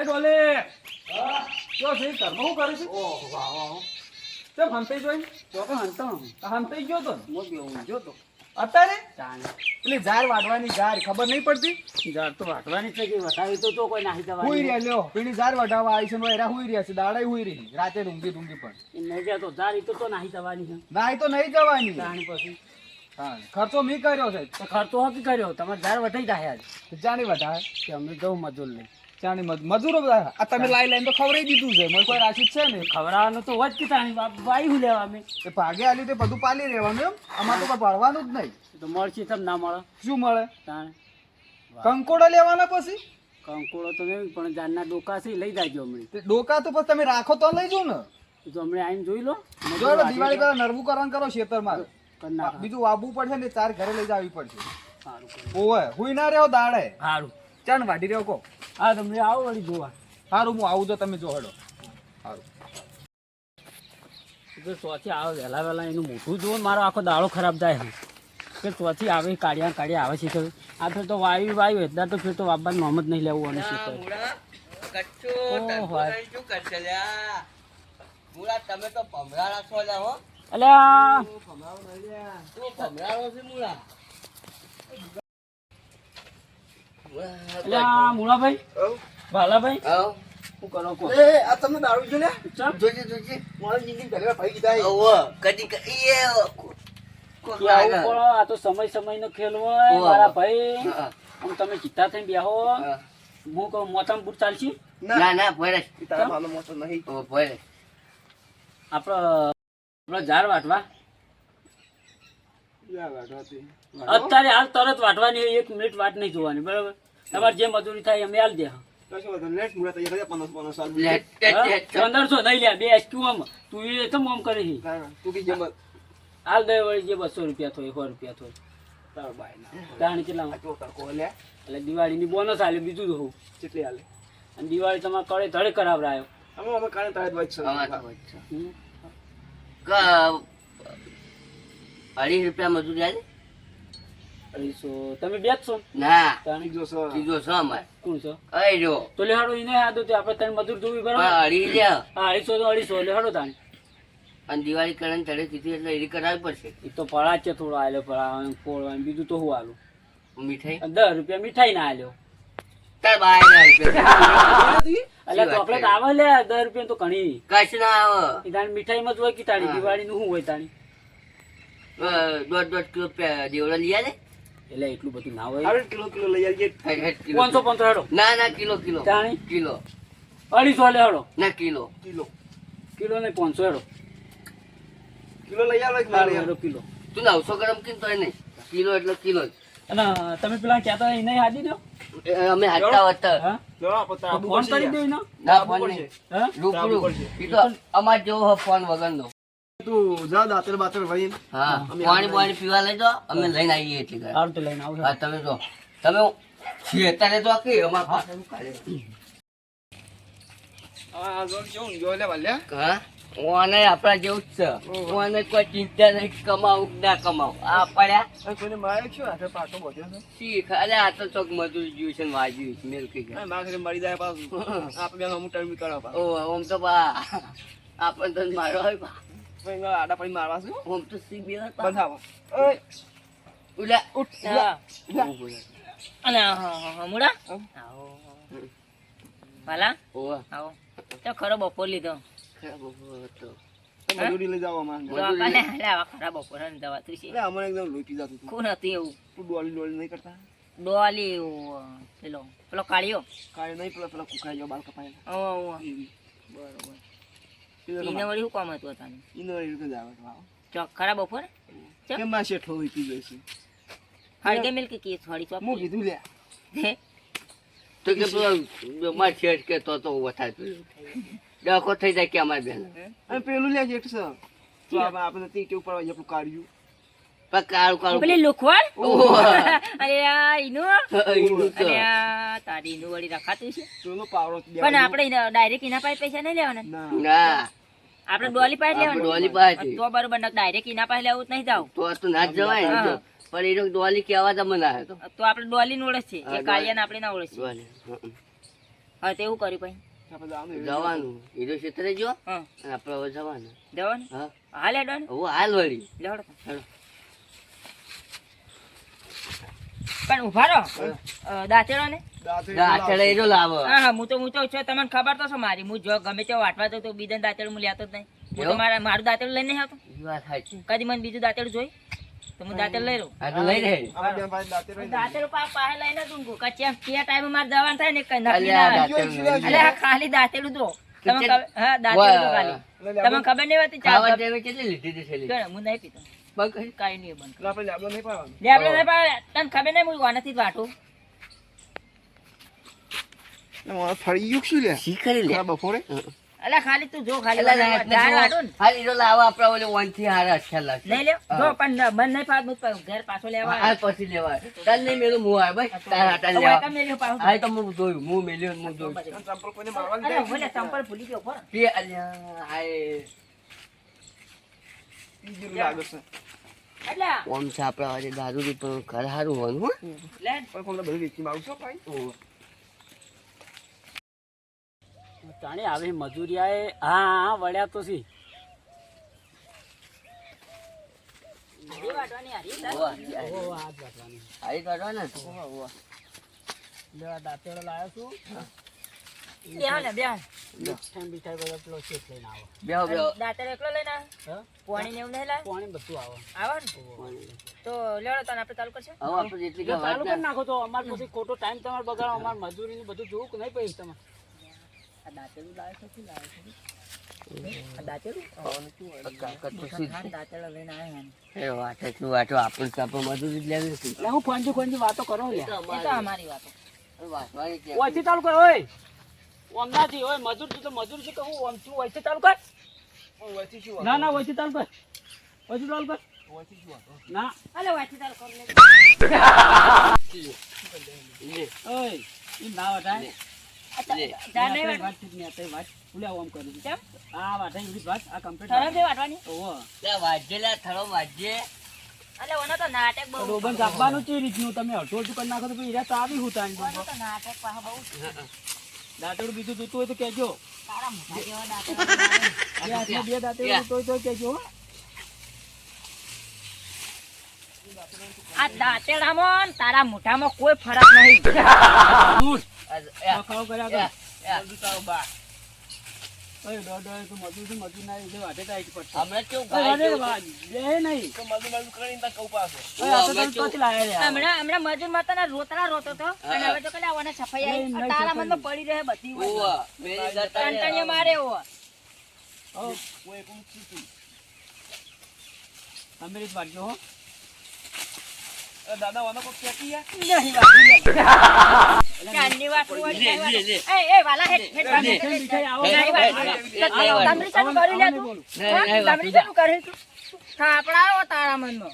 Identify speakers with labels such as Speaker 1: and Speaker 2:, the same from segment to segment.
Speaker 1: એ ડોલે જો કરે છે?
Speaker 2: ઓહો વાહ વાહ
Speaker 1: કેમ હંતાઈ જોઈ?
Speaker 2: તો તો હંતો
Speaker 1: હંતાઈ ગયો તો ને?
Speaker 2: મો બેવું જો તો.
Speaker 1: અત્યારે પેલી ઝાર વાઢવાની ઝાર ખબર નહીં પડતી?
Speaker 2: ઝાડ તો વાટવાની છે કે વટાવી તો તો કોઈ નાહી
Speaker 1: હુઈ
Speaker 2: જવાની
Speaker 1: રહ્યા લ્યો. પેલી ઝાર વાઢવા આવી છે એરા હુઈ રહ્યા છે દાડા હુઈ રહી રાતે ઊંઘી ઊંઘી પણ.
Speaker 2: નહીં જાય તો ઈ તો તો નાહી જવાની છે.
Speaker 1: ના તો નહીં જવાની.
Speaker 2: તાણી પછી.
Speaker 1: હા ખર્ચો મી કર્યો છે
Speaker 2: તો ખર્ચો હકી કર્યો. તમારે ઝાડ વટાઈ જાય આજ
Speaker 1: જાણી વધારે.
Speaker 2: કે અમે જવું મજૂર લઈ.
Speaker 1: મજ- મજૂરો બધા? આ તમે લાઈ લઈને તો ખવડાવી દીધું છે. મને કોઈ રાશિ છે ને
Speaker 2: ખવડાવવાનું તો હોય જ કે તાણી વાઈ હું લેવા અમે?
Speaker 1: એ ભાગે આલી તે બધું પાલી રહેવાનું એમ. આમાં તો કોઈ ભરવાનું જ નહીં.
Speaker 2: તો મળશે તમ ના મળે.
Speaker 1: શું મળે?
Speaker 2: તાણે.
Speaker 1: કંકોડા લેવાના પછી?
Speaker 2: કંકોડો તો નહીં પણ જાનના ડોકા છે લઈ જાજો હમણાં
Speaker 1: ડોકા તો પછી તમે રાખો તો લઈ જાઓ ને.
Speaker 2: તો હમણાં આવીને જોઈ લો.
Speaker 1: જોઈ દિવાળી પેલા નરવું કરવાનું કરો ખેતરમાં. બીજું વાવવું પડશે ને ચાર ઘરે લઈ જવી પડશે. ઓવે હુઈ ના રહ્યો દાડે.
Speaker 2: સારું
Speaker 1: ચાલ વાઢી રહ્યો કો
Speaker 2: હા તમને આવો વળી જોવા.
Speaker 1: સારું હું આવું તો તમે જો હેડો. સારું
Speaker 2: કે ચોથી આવે વહેલા વહેલા એનું મોટું જુઓ મારો આખો દાડો ખરાબ થાય છે. કે ચોથી આવે કાઢ્યા કાઢ્યા આવે છે તો આ ફેર તો વાયુ વાયુ એટલા તો ફેર તો વાપવાનું મોહમ્મદ નહીં લેવું અને શું કરે. ઓહો. અલ્યા. અલ્યા મુળાભાઈ ભાલાભાઈ શું કરો કહો?
Speaker 1: આ તમને દારૂ જો ને?
Speaker 2: ચમ?
Speaker 1: મારી જિંદગી પહેલા ભાઈ કીધા
Speaker 2: કે આવું પડો, આ તો સમય સમયનો ખેલ હોય મારા ભાઈ. આમ તમે ચિત્તા થઈને બેહો. હું. કહું મોતમ બુટ ચાલશી?
Speaker 3: ના. ના ભરે
Speaker 1: તારા મોટો નહીં.
Speaker 3: ભરે
Speaker 2: આપણો આપણો ઝાડ વાટવા. અત્યારે હાલ તરત વાટવાની હોય, એક મિનિટ વાટ નહીં જોવાની બરાબર? તમારે જે મજૂરી થાય અમે હાલ દે પંદરસો નહીં લે બે એસક્યુ આમ. તું એ તો આમ કરે છે હાલ દે વળી જે બસો રૂપિયા થોય સો રૂપિયા થોય. કારણ કેટલા એટલે દિવાળીની બોનસ હાલે બીજું તો હોઉં અને દિવાળી તમારે કડે ધડે કરાવરાયો
Speaker 3: અમે તો વચ્ચે.
Speaker 2: હમ.
Speaker 3: ક- અઢી રૂપિયા મજૂરી આલે.
Speaker 2: અઢીસો. તમે બે જ છો? ને?
Speaker 3: ના
Speaker 2: તાણી?
Speaker 3: ત્રીજો છે અમારે.
Speaker 2: કોણ છો?
Speaker 3: જો.
Speaker 2: તો લેહાડો એને આદો તે આપણે તને મજૂર જોવી બરાબર?
Speaker 3: અઢી લે.
Speaker 2: અઢીસો તો અઢીસો. લેહાડો તાણી.
Speaker 3: અને દિવાળી કરીને ચડે કીધી એટલે એરી કરાવવી પડશે.
Speaker 2: એ તો પડા છે થોડો આલ્યો પડા ફોડવા બીજું તો હું આલું?
Speaker 3: મીઠાઈ?
Speaker 2: દસ રૂપિયા મીઠાઈ ના આલ્યો.
Speaker 3: તાર બાય ના રૂપિયા.
Speaker 2: એટલે ચોકલેટ આવે લે દસ રૂપિયા તો ઘણી.
Speaker 3: કશ ના આવે?
Speaker 2: એ તાણી જ હોય કે તાણી? દિવાળીનું શું હોય તાણી?
Speaker 3: દોઢ દોઢ કિલો પે- લઈ આવે
Speaker 2: એટલે એટલું બધું ના હોય.
Speaker 3: હેઠ કિલો.
Speaker 2: પાંચસો પાંચસો હેડો.
Speaker 3: ના ના કિલો કિલો.
Speaker 2: તાણી?
Speaker 3: કિલો.
Speaker 2: અઢીસો લે હેડો.
Speaker 3: ના કિલો.
Speaker 2: કિલો. નહીં પાંચસો હેડો. સારું, હેડો કિલો.
Speaker 3: તું નવસો ગ્રામ કિન તોય નહીં કિલો એટલે કિલો જ.
Speaker 2: અને તમે પેલા કહેતા એને હાજી દો.
Speaker 3: અમે હાચા હતા.
Speaker 2: હા? તો ફોન કરી દો
Speaker 3: ના ફોન નહીં.
Speaker 2: ફોન
Speaker 3: વગર ઈ તો જેવો હો ફોન વગરનો હા પાણી પાણી પીવા લઈ જાઓ અમે લઈને આવીએ એટલે ઘરે.
Speaker 2: સારું તો લઈને આવજો.
Speaker 3: હા તમે જો. તમે છેતાને તો કે અમાર પાસે શું કાઢે? હા? ઓને આપણા જેવું જ છે. ઓને કોઈ ચિંતા નહીં કમાવું ના કમાવું. આ પડ્યા. શીખ અરે આ તો ચોક મજૂરી જ્યું છે ને વાજ્યું છે મેલ કઈ ગયા. ઓ ઓમ તો બા. આપણ તો મારો હોય બા. ઓમ તો સી બે હોય બા. ઉલા ઉઠ
Speaker 2: અને હમુડા આવો ભલા
Speaker 3: ઓવા
Speaker 2: આવો તો ખરો બપોર લીધો
Speaker 3: ખરાબ હતો
Speaker 1: મજૂરી લઈ જવા
Speaker 2: આવા ખરા બપોર ને થઈ છે
Speaker 1: અમને એકદમ લોટી જતું
Speaker 2: કોણ હતું એવું
Speaker 1: તું ડોલી ડોલી નહીં કરતા
Speaker 2: ડોલી પેલો પેલો કાળિયો
Speaker 1: કાંઈ નહીં પેલા પેલા કુકાઈ જાવ બાલ કપાય
Speaker 2: ઓ, ઓ, બરોબર એને વળી શું કામ હતું તને
Speaker 1: ઈનો એ રીતે જ વાવ.
Speaker 2: ચો ખરા બપોર?
Speaker 1: કે માં શેઠો હોય પી છે?
Speaker 2: હળગે મિલ્ક કી થોડી ચોપ
Speaker 1: મુ કીધું લે.
Speaker 3: તો કે માર શેઠ કે તો તો વથાય ડખો થઈ જાય કે અમારે બેન.
Speaker 1: અને પેલું લે જેઠ છે તો આપણે આપણે ઉપર આપણું
Speaker 3: પણ કાળું કાળું.
Speaker 2: પેલી લુખવાડ અરે આ ઈનું.
Speaker 3: ઈનું
Speaker 2: અરે આ. તારી ઈનું વળી રખાતું છે.
Speaker 1: ચોલો પાવડો
Speaker 2: પણ આપણે ડાયરેક્ટ એના પાસે પૈસા નહીં લેવાના.
Speaker 1: ના.
Speaker 3: ના.
Speaker 2: આપણે ડોલી પાસે લેવાનું.
Speaker 3: ડોલી પાસે.
Speaker 2: તો બરોબર ડાયરેક્ટ એના પાસે લેવું નહીં જાવ
Speaker 3: તો તો ના જવાય ને પણ એ લોકો ડોલી કેવા તમને આવે તો.
Speaker 2: તો આપણે ડોલી ને ઓળખ છે એ કાળિયાને આપણે ના ઓળખ છે
Speaker 3: હા
Speaker 4: તેવું કર્યું પછી
Speaker 3: જવાનું હીરો ક્ષેત્રે. જો.
Speaker 4: હા.
Speaker 3: આપણે જવાનું.
Speaker 4: જવાનું?
Speaker 3: હા.
Speaker 4: હાલ
Speaker 3: હાલ વળી.
Speaker 4: લેવડો તો.
Speaker 3: હેડો.
Speaker 4: પણ ઊભા રહો. દાંતેડો ને
Speaker 3: દાંતડે લાવો.
Speaker 4: હા હા હું તો હું તો છો તમને ખબર તો છે મારી. હું જો ગમે તે વાટવા તો તો બીજા દાંતેડું હું લેતો જ નહીં. હું તો મારા મારું દાંતેડું લઈને આવતો. કદી મને બીજું દાંતેડું જોઈ? તો હું દાંતેડું લઈ રહું.
Speaker 3: હા લઈ રે
Speaker 4: દાંતેડું પા પાસે લઈને તું કચ્યા કે ટાઈમે મારે જવાનું થાય ને કઈ નક્કી ના
Speaker 3: દાંતેડું લઈ
Speaker 4: અલે આ ખાલી દાંતેડું તો તમે હા દાંતેડું ખાલી. તમને ખબર નહીં હોતી ચા
Speaker 3: કેટલી લીધી
Speaker 4: છે હું નહીં પીતો.
Speaker 3: બંધ કરી.
Speaker 4: કાંઈ નહીં બંધ
Speaker 1: એટલે આપણે લેબડો નહીં પાડવાનો.
Speaker 4: લે નહીં પાડે. તને ખબર નહીં હું
Speaker 3: શી લે?
Speaker 1: બપોરે?
Speaker 4: અલા ખાલી તું જો ખાલી
Speaker 3: લાવો ઓલે હારા
Speaker 4: જો પણ પાછો લેવા
Speaker 3: પછી લેવા. મેલું આવે બસ. તાર હાટા
Speaker 4: તો
Speaker 3: લેવા. હા તો હું જોયું. હું મેલ્યો હું જોયું.
Speaker 1: મારવાની
Speaker 4: ભૂલી ગયો ખરો.
Speaker 3: તે અલ્યા હાય.
Speaker 1: બીજું લાગે છે.
Speaker 4: એટલે આ,
Speaker 3: ઓમ છે આપણે આજે દારૂ ની પણ ઘર સારું હોય હો.
Speaker 4: લે.
Speaker 1: પણ બધું વેચી આવશો ભાઈ?
Speaker 2: તાણી આવે મજૂરિયાએ હા હા વળ્યા તો સી દાંતેડો લાવ્યો છું.
Speaker 4: બેહો ને, બેહો.
Speaker 2: મીઠાઈ બીઠાઈ બધો પેલો શેક લઈને આવો
Speaker 3: બેહો બેહો
Speaker 4: દાંતેડો એકલો લઈને આવ.
Speaker 2: હા
Speaker 4: પોણી ને એવું નહીં લાવ?
Speaker 2: પાણી બધું આવો
Speaker 4: આવો ને? તો લેવડો તને આપણે ચાલુ કરશું
Speaker 3: હવે આપણે જેટલી
Speaker 2: જો
Speaker 3: વાત
Speaker 2: ચાલુ કરી
Speaker 3: ના-
Speaker 2: નાખો તો અમારે પછી ખોટો ટાઈમ તમારે બગાડો અમારે મજૂરીનું બધું જોવું કે નહીં પછી તમે
Speaker 4: આ દાંતેડું લાવે છે શું લાવે છે? આ દાંતેડું?
Speaker 3: કાકા તો શું
Speaker 4: હા, દાંતેડો લઈને આવ્યો ને.
Speaker 3: એ વાટ એટલું વાટો આપણને તો આપણે મજૂરી લેવી
Speaker 2: હું ફોનથી ફોનથી વાતો કરો લે
Speaker 4: એ અમારી વાતો
Speaker 3: વાટવાની
Speaker 2: ચાલુ કર ઓય ઓમનાથી હોય મજૂર છું તો મજૂર છું કે હું ઓમ છું ઓયથી ચાલુ કર ના ના ઓયથી ચાલુ કર. ઓયથી ચાલુ કર. ના.
Speaker 4: અલે વાંચી તાર કર લે.
Speaker 2: ઓય ઈ ના વટાય
Speaker 4: તા- તો નાટક
Speaker 2: તમે અડધું કરી નાખો તો આવી હું તાણી
Speaker 4: નાટક.
Speaker 2: દાંતેડું બીજું જોતું હોય તો કહેજો. બે દાંતડું જોતું હોય તો કહેજો
Speaker 4: આ દાંતેડામાં તારા મોઢામાં કોઈ ફરક નહીં.
Speaker 2: દોડ તો મજૂર મજૂર ના પડશે.
Speaker 3: હમણાં કેવું ગાય
Speaker 2: નહીં.
Speaker 1: તો મજૂર મજૂર કરીને
Speaker 2: આ તો લાયા રે
Speaker 4: હમણાં હમણાં મજૂર માતાના રોતો અને હવે તો સફાઈ આવી તારા મનમાં પડી રહે બધી
Speaker 3: ઓવા, મેરી દાતા
Speaker 4: મારે એવો
Speaker 2: હો.
Speaker 1: દાદા વાનો કોઈ કેતી?
Speaker 4: નહીં?
Speaker 2: આવો.
Speaker 4: તારા મનમાં.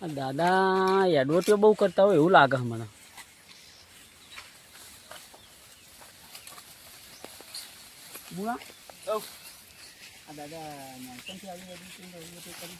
Speaker 2: દાદા એડવર્ટીઓ બહુ કરતા હોય એવું લાગે મને.
Speaker 1: ઔ.
Speaker 2: આ દાદા નાનપણથી આવી advertising કરી.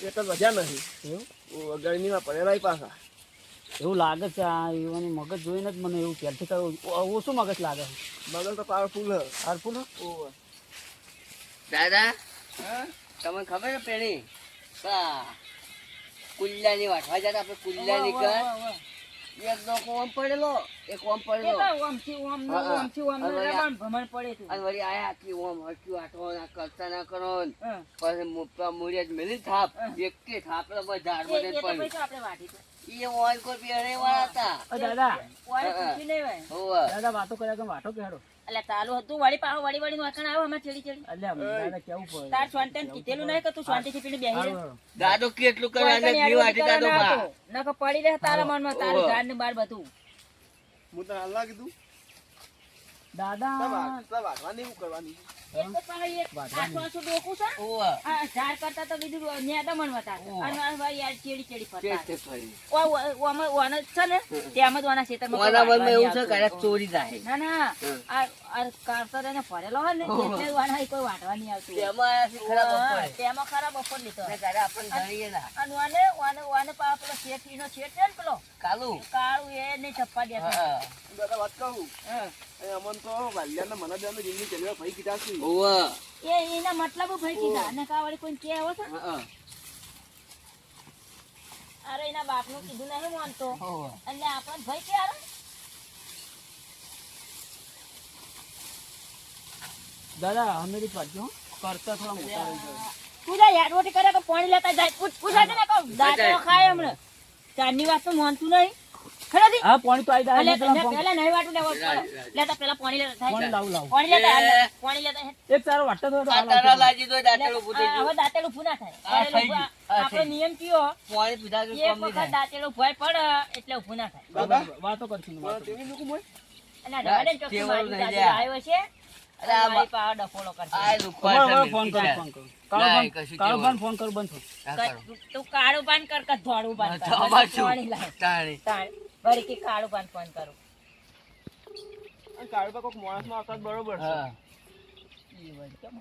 Speaker 1: એક જ વધ્યા નહીં
Speaker 2: એવું
Speaker 1: ગરમીમાં પડેલા પાછા
Speaker 2: એવું લાગે છે આ એવાની મગજ જોઈને જ મને એવું ક્યારથી કહ્યું ઓછું મગજ લાગે
Speaker 1: મગજ તો પાવરફુલ હ
Speaker 2: હારફુલ
Speaker 1: ઓવે.
Speaker 3: દાદા
Speaker 1: હા?
Speaker 3: તમને ખબર છે પેણી કુલ્લાની વાટવા જતા આપણે કુલ્લાની કર એક ડોકો ઓમ પડેલો એક ઓમ પડેલો.
Speaker 4: તો ઓમથી ઓમ નો
Speaker 3: હા, હા.
Speaker 4: ઓમ નો
Speaker 3: હવે
Speaker 4: ભમણ પડે તું
Speaker 3: અને વળી આયા આટલી ઓમ હરકી વાટો ના કરતા ના કરો પછી જ મેલી થાપ. એક કે થાપ ઝાડ
Speaker 4: એ-
Speaker 3: બધે
Speaker 4: એ તો
Speaker 3: પડ્યું.
Speaker 4: આપણે વાટી તો.
Speaker 3: ઓન કોઈ બેરે વાળા હતા.
Speaker 2: દાદા.
Speaker 4: પૂછી
Speaker 2: વાતો કર્યા કે વાટો કે હારો
Speaker 4: એટલે તારું હતું વળી પાહો વળી વળી વાંકણ આવો અમારે ચડી ચડી.
Speaker 2: એટલે કેવું પડે?
Speaker 4: તાર સ્વાંતન કીધેલું નહીં કે તું શાંતિથી પીને બેહી રહે.
Speaker 3: દાદો કેટલું કરે અને
Speaker 4: વાંકણ
Speaker 3: વાટી દાદો
Speaker 4: ના
Speaker 3: બા.
Speaker 4: હતો. પડી રહે તારા મનમાં તારું. ઝાડ ને બાર બધું.
Speaker 1: હું તને હાલ કીધું?
Speaker 2: દાદા.
Speaker 1: તાર વાટ- તાર કરવાની?
Speaker 4: એક તો પાછું એક આઠસો આઠસો ડોકું છે
Speaker 3: હોવે.
Speaker 4: આ કરતા તો બીજું નેદામણ વતાડતા.
Speaker 3: ઓહ.
Speaker 4: અને આ ભાઈ યાર ચેડી ચેડી ફરતા. ઓ- ઓ- ઓમાં- ઓને છે ને તેમ જ ઓના ખેતરમાં
Speaker 3: ઓના મનમાં એવું છે
Speaker 4: આવતું.
Speaker 3: ચોરી થાય.
Speaker 4: ના ના. આ કારતર એને ભરેલો હોય ને એટલે વાના કોઈ વાટવા નહીં આવતું.
Speaker 3: તેમાં ખરાબ
Speaker 4: તેમાં ખરાબ બપોર લીધો.
Speaker 3: ને આપણને જાણીએ ના.
Speaker 4: અને વાને વાને વાને પા પેલો શેઠ ઈનો શેઠ છે ને પેલો?
Speaker 3: કાલું.
Speaker 4: કાળું એ નહીં છપ્પા દેતો.
Speaker 1: દાદા વાત કહું એ અમન તો વાલ્યાના મને બેનો જીવની ચલવા ભાઈ કીધા છે.
Speaker 3: ઓવે.
Speaker 4: એ એના મતલબ ભાઈ કીધા. અને કાવડી કોઈ કે આવો છે? અરે એના બાપનું કીધું નહીં માનતો. એટલે આપણને ભાઈ કે આરે
Speaker 2: દાદા અમે પાડજો કરતા થોડા મોટા રહી જાય
Speaker 4: પૂજા યાદ રોટી કરે કે પાણી લેતા જાય. પૂછ છે ને કહો દાદા ખાય હમણે. ચારની વાત તો માનતું નહીં. ખરેખર
Speaker 2: હા પાણી તો આવી જાય.
Speaker 4: પેલા પેલા નહીં વાટું લેવા પડે. લેતા પેલા પાણી લેતા
Speaker 2: પાણી લાવું લાવું.
Speaker 4: પાણી લેતા પાણી લેતા
Speaker 2: એક તારો વાટતો તો
Speaker 3: આ
Speaker 2: હાલ
Speaker 3: તારા
Speaker 2: આવજો.
Speaker 3: લાજી તોય દાંતેડું ફૂટી
Speaker 4: હવે દાંતેલું ભૂના થાય.
Speaker 3: આ થઈ
Speaker 4: દાંતેલું
Speaker 3: ગયું.
Speaker 4: ભૂ-
Speaker 3: આ
Speaker 4: આપણો નિયમ કયો?
Speaker 3: પાણી પીધા વગર
Speaker 4: એક
Speaker 3: નહીં થાય.
Speaker 4: દાંતેલું ભોય પડે એટલે ઊભું ના થાય
Speaker 2: વાતો કરશું વાતો
Speaker 4: મારી આવ્યો છે.
Speaker 1: કાળુબા.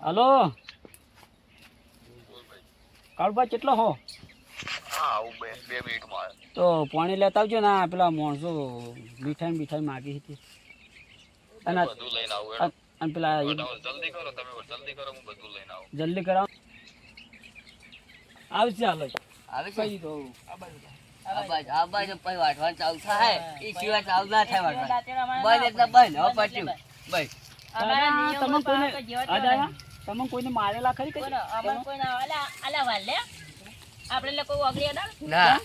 Speaker 2: હલો? કાળુભાઈ કેટલો હો? તો પાણી લેતા આવજો ને પેલા માણસો મીઠાઈ મીઠાઈ માગી હતી. અને અને પેલા જલ્દી કરાવો. આવશે હાલો.
Speaker 3: આવે છે?
Speaker 2: કઈ દો
Speaker 3: આ બાજુ, આ બાજુ પછી વાટવાનું ચાલુ થાય. એ સિવાય ચાલુ ના થાય વાટવાનું.
Speaker 4: દાંતેડા
Speaker 3: એટલે બંધ. હવે
Speaker 4: બંધ
Speaker 3: બસ.
Speaker 4: અમારા
Speaker 2: દાદા,
Speaker 4: નિયમો
Speaker 2: તમે કોઈને આ
Speaker 4: તેવા
Speaker 2: તમે કોઈને મારેલા ખરી કઈ?
Speaker 4: બોલો, અમારે કોઈ ના અલા અલા વાલે આપણે એટલે ઓગળી અડાડ.
Speaker 3: ના.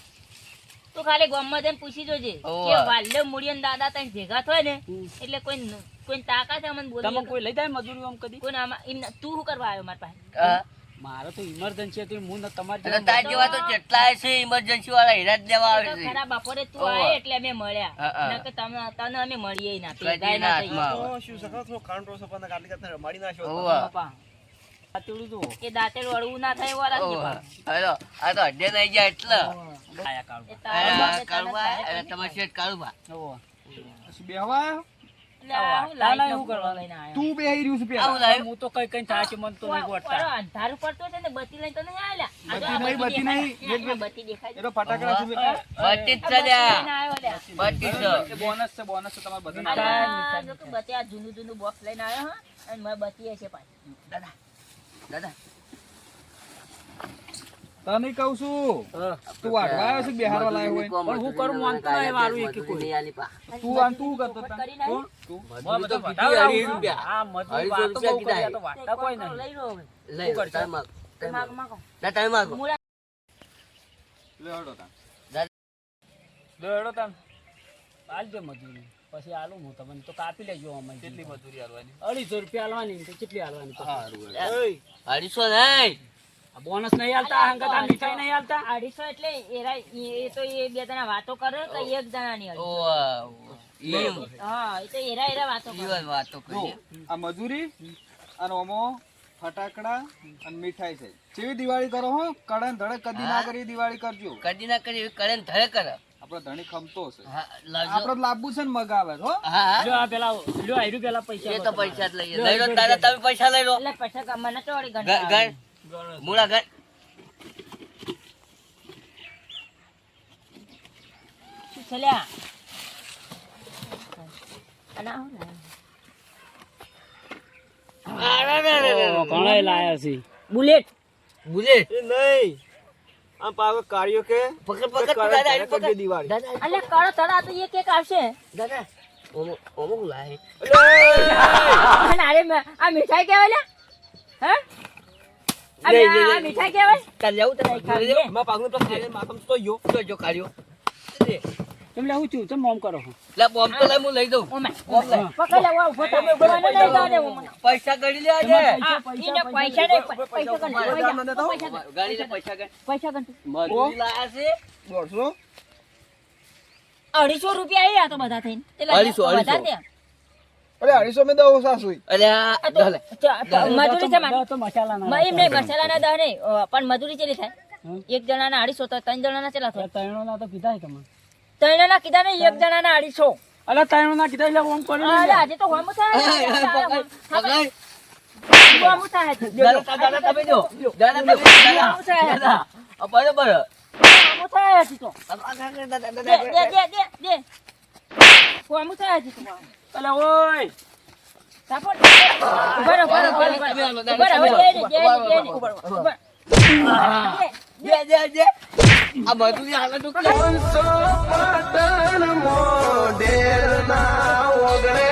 Speaker 4: તું ખાલી ગામમાં જઈને પૂછી જોજે. કે વાલે મુડિયન દાદા તઈ ભેગા થાય ને એટલે કોઈ કોઈ તાકાત અમને
Speaker 2: તમે કોઈ લઈ જાય મજૂરી આમ કદી
Speaker 4: કોઈ આમાં એમ તું શું કરવા આવ્યો મારા પાસે
Speaker 2: મારો તો ઇમરજન્સી હતી હું ન- તમારી
Speaker 3: તાર જેવા તો જેટલાય છે ઇમરજન્સી વાળા હીરા જ લેવા આવે છે
Speaker 4: ખરા બપોરે તું. આય એટલે અમે મળ્યા. નકર તમે તને અમે મળીએ ના
Speaker 3: તે
Speaker 4: ગાય
Speaker 3: ના
Speaker 4: ના
Speaker 3: આવે.
Speaker 1: શું સખત છો કાંટો સપાના કાટલી કાટને રમાડી નાખ્યો.
Speaker 4: બાપા,
Speaker 2: સાચું તો
Speaker 4: એ દાંતેડ વળવું ના થાય
Speaker 3: વાળા.
Speaker 4: પણ.
Speaker 3: આ તો અડે નઈ જાય એટલે
Speaker 2: આયા કાળું
Speaker 4: આયા
Speaker 3: કાળુબા. તમારે શેઠ કાળુબા.
Speaker 1: બેહવા તું બેહી રહ્યું છે પેલા.
Speaker 2: હું તો કઈ કઈ થાય છે મને તો નહીં ગોઠતા.
Speaker 4: અંધારું પડતું છે ને બત્તી લઈને તો નહીં
Speaker 1: બત્તી નહીં, બત્તી
Speaker 4: દેખાય.
Speaker 1: નહીં.
Speaker 4: બત્તી દેખાય
Speaker 1: એ તો ફટાકડા છે
Speaker 3: બત્તી છે લ્યા.
Speaker 4: લઈને આવ્યો લ્યા.
Speaker 3: બત્તી છે.
Speaker 1: બોનસ છે બોનસ છે તમારે
Speaker 4: અલા, જો તું બત્તી આ જૂનું જૂનું બોક્સ લઈને આવ્યો હા. અને મારે બત્તી હશે પાછી.
Speaker 3: દાદા દાદા.
Speaker 1: તને કહું છું તું વાટવા આવ્યો છે બિહાર
Speaker 2: પણ હું કરું માનતો નહીં વાળું એક કોઈ.
Speaker 3: આલી પા.
Speaker 1: તું આમ તું કરતો તું.
Speaker 4: કરીને
Speaker 2: તો
Speaker 3: રૂપિયા.
Speaker 2: આ મજૂરી વાતો બહુ
Speaker 3: રૂપિયા
Speaker 2: કરી, તો વાટતા કોઈ નહીં
Speaker 4: લઈ લો
Speaker 3: લઈ
Speaker 2: શું
Speaker 3: ટાઈમ માગ. ટાઈમ
Speaker 4: માગો.
Speaker 3: ના, તાર માગો.
Speaker 1: લે હડો તાન.
Speaker 2: દોડો તમ આલજો મજૂરી પછી આલું હું તમને તો કાપી લેજો અમારી
Speaker 1: કેટલી મજૂરી આલવાની
Speaker 2: અઢીસો રૂપિયા આલવાની કેટલી આલવાની
Speaker 3: અઢીસો નહીં.
Speaker 2: બોનસ નહીં આલતા હંગતા મીઠાઈ નહીં આલતા?
Speaker 4: 250 એટલે એરા એ તો એ બે જણા વાતો કરે કે એક જણા
Speaker 3: ની ઓ.
Speaker 4: હા એ તો એરા એરા વાતો કરે.
Speaker 3: ઈવન વાતો કરે
Speaker 1: આ મજૂરી અને ઓમો ફટાકડા અને મીઠાઈ છે. જેવી દિવાળી કરો હો કડન ધડક કદી ના કરી દિવાળી કરજો.
Speaker 3: કદી ના કરી કડન ધરે કરે.
Speaker 1: આપડે ધણી ખમતો હશે.
Speaker 3: આપણો લાવજો.
Speaker 1: છે ને મગાવે હો.
Speaker 3: હા.
Speaker 2: આ પેલા લ્યો આયરું પેલા પૈસા
Speaker 3: એ તો પૈસા જ લઈએ. લઈ લો તારે તમે પૈસા લઈ લો.
Speaker 4: એટલે પૈસા મને તો વળી
Speaker 3: મૂળા ઘર
Speaker 4: લ્યા?
Speaker 2: છે.
Speaker 4: બુલેટ.
Speaker 3: બુલેટ?
Speaker 1: નહીં. આમ પાવે કાર્યો કે?
Speaker 3: પકડ પકડ દાદા પકડ.
Speaker 1: દિવાળી
Speaker 3: દાદા
Speaker 4: એટલે કળો તળા તો એક એક આવશે.
Speaker 3: દાદા ઓમો ઓમો લાય.
Speaker 4: અરે આ મીઠાઈ કેવાય લે હે આ
Speaker 3: લઈ,
Speaker 4: મી-
Speaker 3: લઈ,
Speaker 4: આ
Speaker 3: લઈ.
Speaker 4: મીઠાઈ કહેવાય
Speaker 3: કાલ જાવું તને
Speaker 4: ખાવી લે.
Speaker 1: પાગનું તો ખાઈને માથામાં તો યો
Speaker 3: તો જો કાઢ્યો
Speaker 2: તમે હું છું તમે મોમ કરો
Speaker 3: લે બોમ્બ તો લઈ હું લઈ દઉં.
Speaker 4: ઓમે. પકડ લે. વા ઊભો થા. મને નહીં દા દે મને.
Speaker 3: પૈસા ગણી લે આજે.
Speaker 4: ઈને પૈસા નહીં પૈસા પૈસા ગણ પૈસા પૈસા
Speaker 3: લે. પૈસા ગણ
Speaker 4: પૈસા ગણ.
Speaker 3: મજૂરી લાયા છે.
Speaker 1: દોઢસો.
Speaker 4: અઢીસો રૂપિયા તો બધા થઈને.
Speaker 3: અઢીસો, અઢીસો.
Speaker 1: અરે અઢીસો મેં દઉં સાસુ
Speaker 4: મજૂરી છે મારી.
Speaker 2: તો મસાલા ના
Speaker 4: દહ નહીં પણ મજૂરી ચેલી થાય. એક જણા ના અઢીસો તો ત્રણ જણા ના ચેલા થાય?
Speaker 2: તૈણો ના તો કીધા તમે તમે
Speaker 4: ત્રણના કીધા નહીં એક જણા ના અઢીસો
Speaker 2: અરે તારે ના કીધા એટલે ઓમ કરી
Speaker 4: અરે આજે તો હોમ થાય
Speaker 3: બરોબર.
Speaker 4: હોમ થાય હજી તો દે. દે દે દે દે હોમ થાય હજી તો
Speaker 2: અલા ઓય
Speaker 5: મોઢેર ના ઓગળે